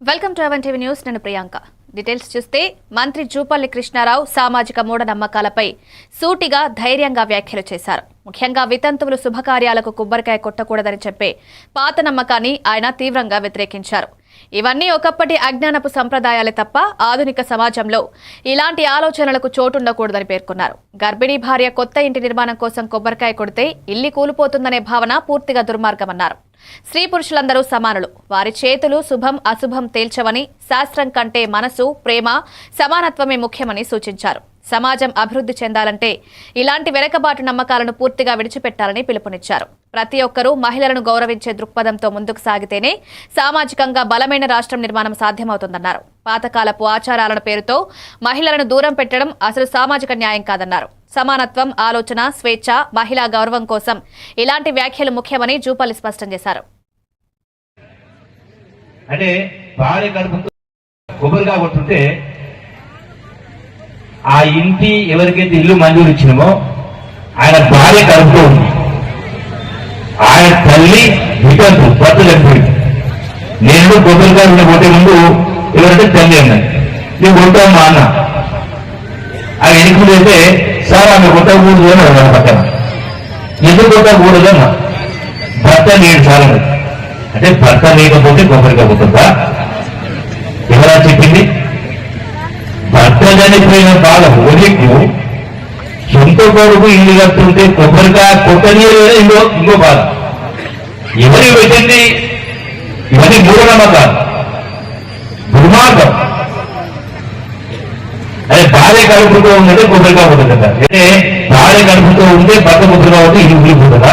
Welcome to Avan TV news. నేను Priyanka. Details చూస్తే మంత్రి జూపల్లి కృష్ణారావు సామాజిక మూఢనమ్మకాలపై సూటిగా ధైర్యంగా వ్యాఖ్యలు చేశారు. ముఖ్యంగా వితంతువులు శుభకార్యాలకు కొబ్బరికాయ కొట్టకూడదని చెప్పే పాత నమ్మకాన్ని ఆయన తీవ్రంగా వ్యతిరేకించారు. ఇవన్నీ ఒకప్పటి అజ్ఞానపు సంప్రదాయాలే తప్ప ఆధునిక సమాజంలో ఇలాంటి ఆలోచనలకు చోటుండకూడదని పేర్కొన్నారు. గర్భిణీ భార్య కొత్త ఇంటి నిర్మాణం కోసం కొబ్బరికాయ కొడితే ఇల్లి కూలిపోతుందనే భావన పూర్తిగా దుర్మార్గమన్నారు. స్త్రీ పురుషులందరూ సమానులు. వారి చేతులు శుభం అశుభం తేల్చవని శాస్త్రం కంటే మనసు ప్రేమ సమానత్వమే ముఖ్యమని సూచించారు. సమాజం అభివృద్ధి చెందాలంటే ఇలాంటి వెనకబాటు నమ్మకాలను పూర్తిగా విడిచిపెట్టాలని పిలుపునిచ్చారు. ప్రతి ఒక్కరూ మహిళలను గౌరవించే దృక్పథంతో ముందుకు సాగితేనే సామాజికంగా బలమైన రాష్ట్రం నిర్మాణం సాధ్యమవుతుందన్నారు. పాతకాలపు ఆచారాలను పేరుతో మహిళలను దూరం పెట్టడం అసలు సామాజిక న్యాయం కాదన్నారు. సమానత్వం ఆలోచన స్వేచ్ఛ మహిళా గౌరవం కోసం. ఇలాంటి వ్యాఖ్యలు ముఖ్యమని జూపల్లి స్పష్టం చేశారు. అంటే భార్య కడుపుతో కొబ్బరిగా కొట్టుంటే ఆ ఇంటి ఎవరికైతే ఇల్లు మంజూరు ఇచ్చినామో ఆయన భార్య కడుపుతో ఉంది. ఆయన తల్లి విపత్తు భర్త చనిపోయింది నేను కొబ్బరికాయ మీద పోతే ముందు ఎవరంటే తల్లి అన్నాను నేను కొట్టాను మా అన్న. ఆయన ఎన్నికలు అయితే సార్ ఆమె కొట్టకూడదు అని అన్నాడు పక్కన. ఎందుకు కొట్టకూడదు అన్న భర్త నీడు చాలని అంటే భర్త లేకపోతే కొబ్బరికాయ కొట్టుందా ఎవరా చెప్పింది? భర్త చనిపోయిన బాధ ఓలికు సొంత కొడుకు ఇల్లు కట్టుంటే కొబ్బరికాయ కొట్టనీయలేదు ఇంకో ఇంకో బాధ ఎవరి పెట్టింది? ఇవన్నీ మూఢనమ్మకాలు. దుర్మార్గం. భార్య కడుపుతో ఉందంటే కొబ్బరికాయ కొట్టదా అంటే భార్య కడుపుతో ఉంటే భర్త కొబ్బరికాయ ఉంటే ఇది ఊరిపోతుందా